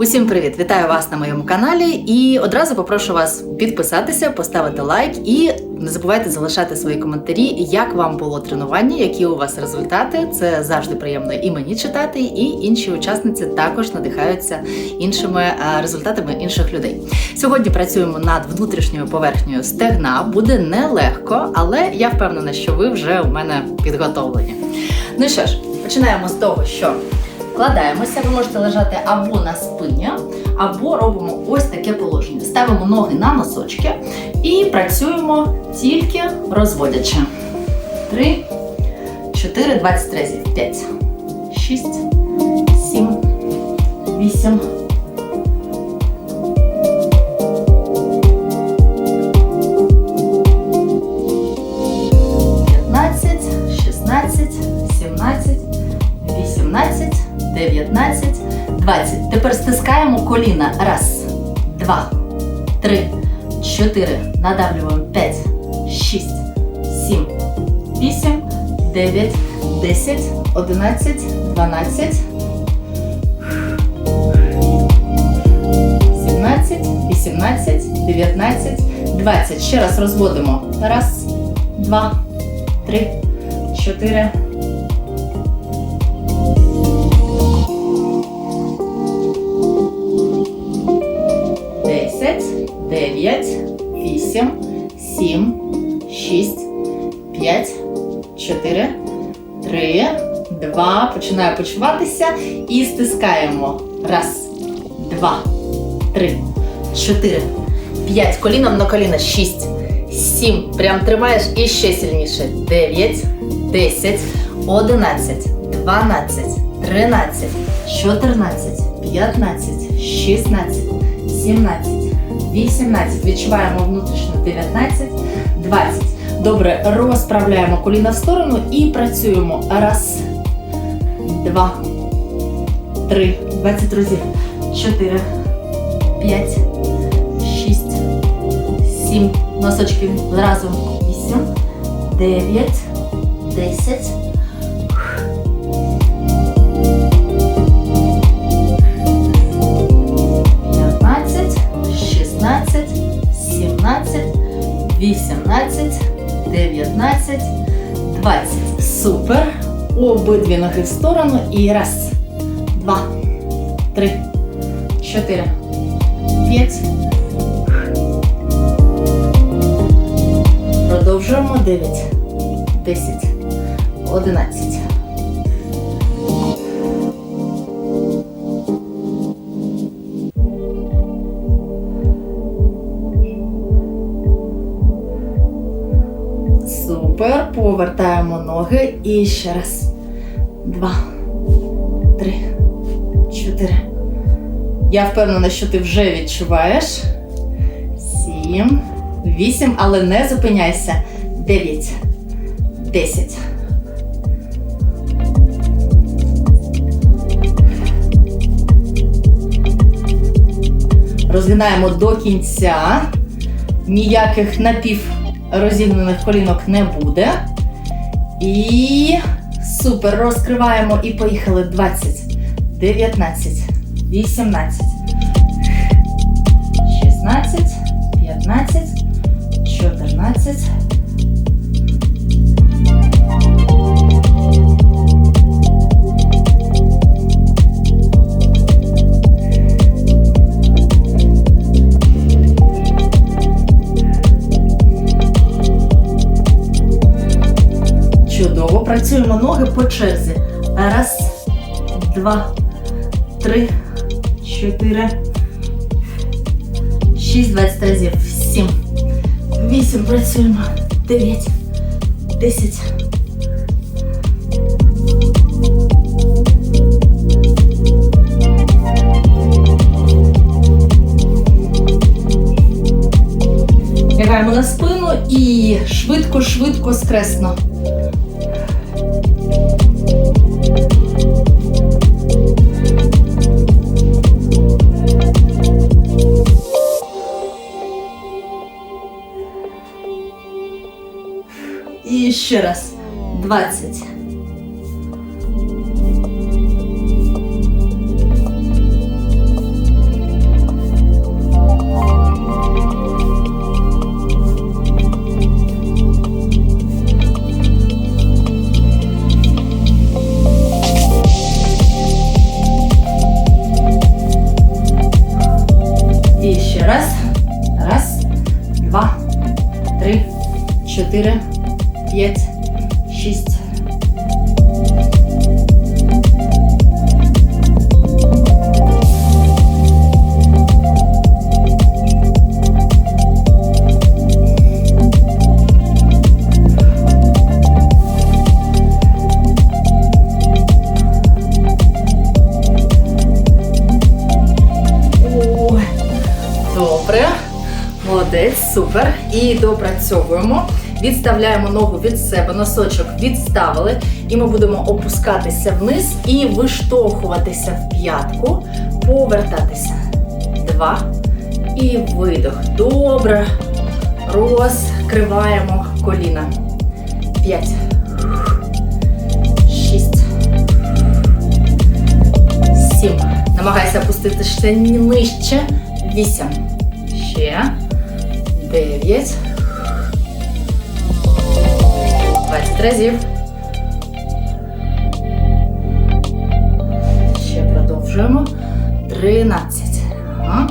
Усім привіт! Вітаю вас на моєму каналі і одразу попрошу вас підписатися, поставити лайк і не забувайте залишати свої коментарі, як вам було тренування, які у вас результати. Це завжди приємно і мені читати, і інші учасниці також надихаються іншими е, результатами інших людей. Сьогодні працюємо над внутрішньою поверхнею стегна. Буде нелегко, але я впевнена, що ви вже у мене підготовлені. Ну що ж, починаємо з того, що вкладаємося, ви можете лежати або на спині, або робимо ось таке положення. Ставимо ноги на носочки і працюємо тільки розводячи. 3, 4, 20 разів. 5, 6, 7, 8. Коліна. Раз, два, три, чотири. Надавлюємо. П'ять, шість, сім, вісім, дев'ять, десять, одинадцять, дванадцять. Сімнадцять, вісімнадцять, дев'ятнадцять, двадцять. Ще раз розводимо. Раз, два, три, чотири. Десять, дев'ять, вісім, сім, шість, п'ять, чотири, три, два. Починаю почуватися і стискаємо. Раз, два, три, чотири, п'ять. Коліном на коліна. Шість, сім. Прям тримаєш і ще сильніше. Дев'ять, десять, одинадцять, дванадцять, тринадцять, чотирнадцять, п'ятнадцять, шістнадцять. 17, 18, відчуваємо внутрішньо 19, 20. Добре, розправляємо коліна в сторону і працюємо. Раз, два, три, 20 разів. 4, 5, 6, 7. Носочки зразу. 8, 9, 10. 18, 19, 20. Супер. Обидві ноги в сторону. І раз, два, три, чотири, п'ять. Продовжуємо. Дев'ять, десять, одинадцять. Супер. Повертаємо ноги. І ще раз. Два, три, чотири. Я впевнена, що ти вже відчуваєш. Сім, вісім, але не зупиняйся. Дев'ять, десять. Розгинаємо до кінця. Ніяких напів розігнаних колінок не буде. І супер. Розкриваємо і поїхали. 20, 19, 18, 16, 15, 14. Чудово. Працюємо ноги по черзі. Раз, два, три, чотири, шість, двадцять разів. Сім. Вісім. Працюємо. Дев'ять. Десять. Лягаємо на спину і швидко-швидко скресно. І ще раз. двадцать. І раз. Раз, два, три, четыре. П'ять, шість. Ой, Добре. Молодець, супер. І допрацьовуємо. Відставляємо ногу від себе, носочок відставили, і ми будемо опускатися вниз і виштовхуватися в п'ятку, повертатися. Два. І видох. Добре. Розкриваємо коліна. П'ять. Шість. Сім. Намагайся опустити ще нижче. Вісім. Ще. Дев'ять. Двадцять разів. Ще продовжуємо. Тринадцять. Ага.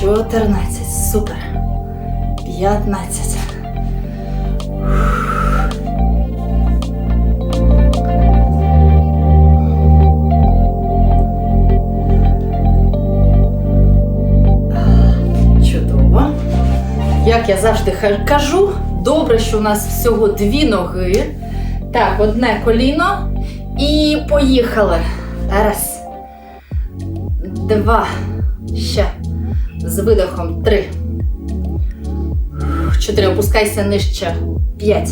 Чотирнадцять. Супер. П'ятнадцять. Чудово. Як я завжди кажу, добре, що у нас всього дві ноги. Так, одне коліно. І поїхали. Раз. Два. Ще. З видохом. Три. Чотири. Опускайся нижче. П'ять.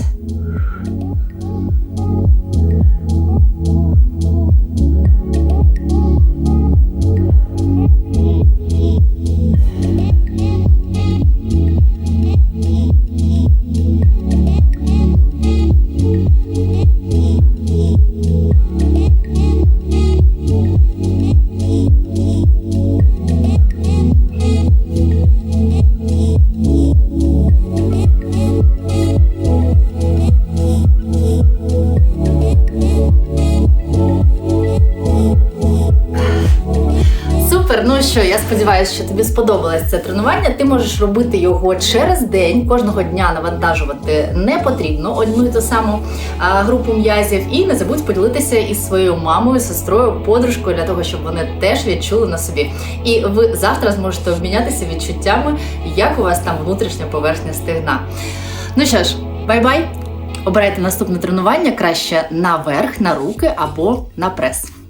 Що, я сподіваюся, що тобі сподобалось це тренування. Ти можеш робити його через день. Кожного дня навантажувати не потрібно одну і ту саму групу м'язів. І не забудь поділитися із своєю мамою, сестрою, подружкою для того, щоб вони теж відчули на собі. І ви завтра зможете обмінятися відчуттями, як у вас там внутрішня поверхня стегна. Ну що ж, бай-бай! Обирайте наступне тренування краще наверх, на руки або на прес.